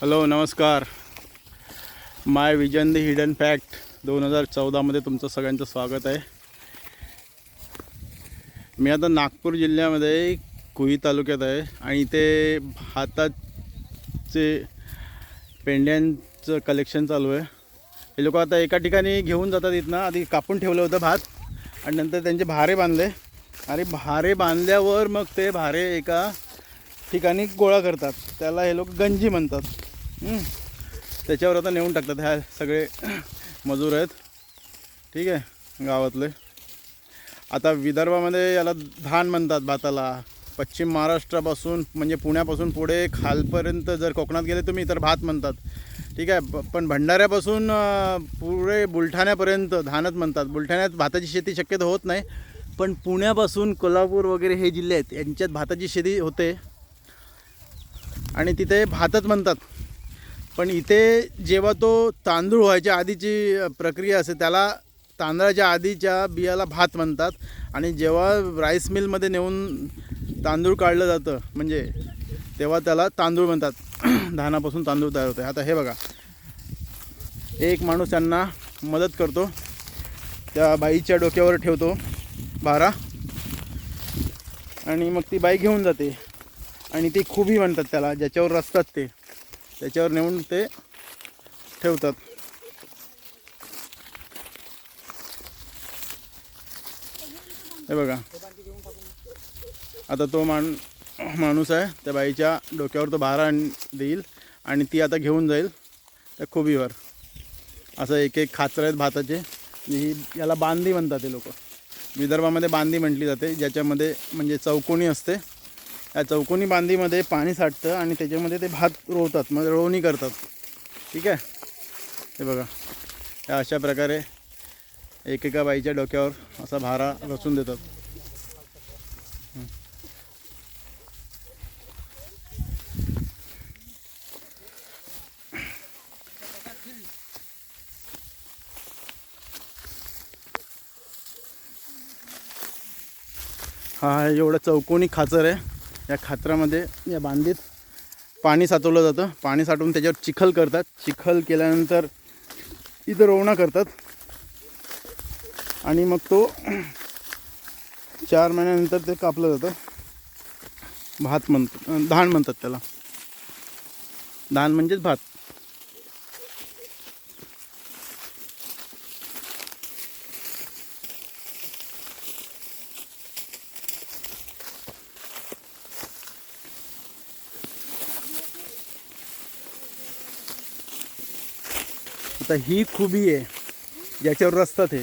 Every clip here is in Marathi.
हॅलो नमस्कार. My vision the hidden fact दोन हजार चौदामध्ये तुमचं सगळ्यांचं स्वागत आहे. मी आता नागपूर जिल्ह्यामध्ये कुई तालुक्यात आहे आणि इथे भाताचे पेंड्यांचं कलेक्शन चालू आहे. हे लोक आता एका ठिकाणी घेऊन जातात इथनं. आधी कापून ठेवलं होतं भात आणि नंतर त्यांचे भारे बांधले. आणि भारे बांधल्यावर मग ते भारे एका ठिकाणी गोळा करतात. त्याला हे लोक गंजी म्हणतात. त्याच्यावर आता नेऊन टाकतात ह्या सगळे मजूर आहेत. ठीक आहे गावातले. आता विदर्भामध्ये याला धान म्हणतात भाताला. पश्चिम महाराष्ट्रापासून म्हणजे पुण्यापासून पुढे खालपर्यंत जर कोकणात गेले तुम्ही तर भात म्हणतात. ठीक आहे पण भंडाऱ्यापासून पुढे बुलढाण्यापर्यंत धानच म्हणतात. बुलढाण्यात भाताची शेती शक्यतो होत नाही पण पुण्यापासून कोल्हापूर वगैरे हे जिल्हे आहेत यांच्यात भाताची शेती होते. आणि तिथे भातच म्हणतात. पण इथे जेव्हा तो तांदूळ व्हायच्या आधीची प्रक्रिया असते त्याला तांदळाच्या आधीच्या बियाला भात म्हणतात. आणि जेव्हा राईस मिलमध्ये नेऊन तांदूळ काढलं जातं म्हणजे तेव्हा त्याला तांदूळ म्हणतात. धानापासून तांदूळ तयार होते. आता हे बघा. एक माणूस त्यांना मदत करतो. त्या बाईच्या डोक्यावर ठेवतो बारा आणि मग ती बाई घेऊन जाते. आणि ती खूबी म्हणतात त्याला ज्याच्यावर रचतात ते. त्याच्यावर नेऊन ते ठेवतात. हे बघा. आता तो मान माणूस आहे त्या बाईच्या डोक्यावर तो भारा आण- देईल आणि ती आता घेऊन जाईल त्या खोबीवर. असं एक एक खाचर आहेत भाताचे. ही याला बांदी म्हणतात ते लोक. विदर्भामध्ये बांदी म्हटली जाते ज्याच्यामध्ये म्हणजे चौकोनी असते. या चौकोनी बांधीमध्ये पाणी साठतं आणि त्याच्यामध्ये ते भात रोवतात म्हणजे रोवणी करतात. ठीक आहे? हे बघा. या अशा प्रकारे एकेका बाईच्या डोक्यावर असा भारा रचून देतात. हा एवढं चौकोनी खाचर आहे. या खात्रामध्ये या बांधीत पाणी साचवलं जातं. पाणी साठवून त्याच्यावर चिखल करतात. चिखल केल्यानंतर इथं रोवणा करतात. आणि मग तो चार महिन्यानंतर ते कापलं जातं. भात म्हणतात धान म्हणतात त्याला. धान म्हणजेच भात. आता ही खुबी आहे ज्याच्यावर रचतात हे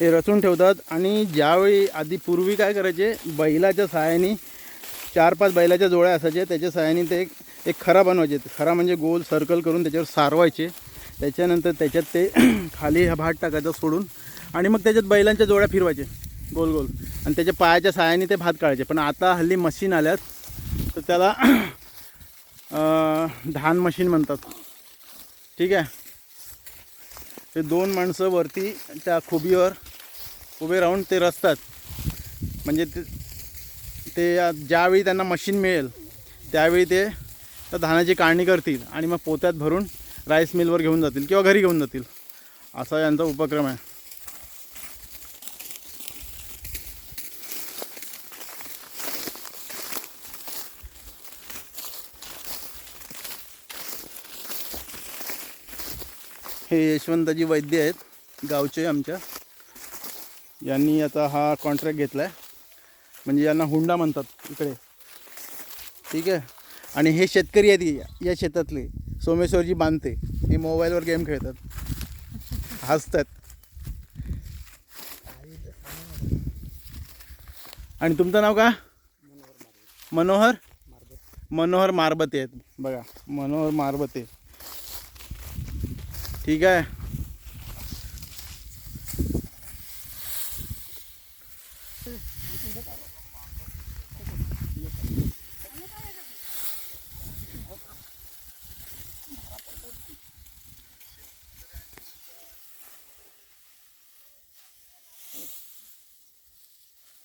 हे रचून ठेवतात आणि ज्यावेळी आधी पूर्वी काय करायचे बैलाच्या सहाय्याने चार पाच बैलाच्या जोड्या असायच्या त्याच्या सहाय्याने ते एक एक खरा बनवायचे. खरा म्हणजे गोल सर्कल करून त्याच्यावर सारवायचे. त्याच्यानंतर त्याच्यात ते खाली हा भात टाकायचा सोडून आणि मग त्याच्यात बैलांच्या जोड्या फिरवायचे गोल गोल. आणि त्याच्या पायाच्या सहाय्याने ते भात काढायचे. पण आता हल्ली मशीन आल्यात तर त्याला धान मशीन म्हणतात. ठीक आहे? ते दोन माणसं वरती त्या खुबीवर उभे राहून ते रचतात. म्हणजे ते ते ज्यावेळी त्यांना मशीन मिळेल त्यावेळी ते त्या धानाची काढणी करतील आणि मग पोत्यात भरून राईस मिलवर घेऊन जातील किंवा घरी घेऊन जातील. असा यांचा उपक्रम आहे. हे यशवंतजी वैद्य आहेत गावचे आमच्या. यांनी आता हा कॉन्ट्रॅक्ट घेतला आहे म्हणजे यांना हुंडा म्हणतात इकडे. ठीक आहे? आणि हे शेतकरी आहेत या- या शेतातले. सोमेश्वरजी बांधते. हे मोबाईलवर गेम खेळतात. हसतात. आणि तुमचं नाव का? मनोहर. मनोहर मारबते. आहेत. बघा मनोहर मारबते ठीक आहे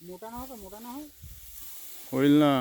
मोठा नाव का मोठा नाव होईल ना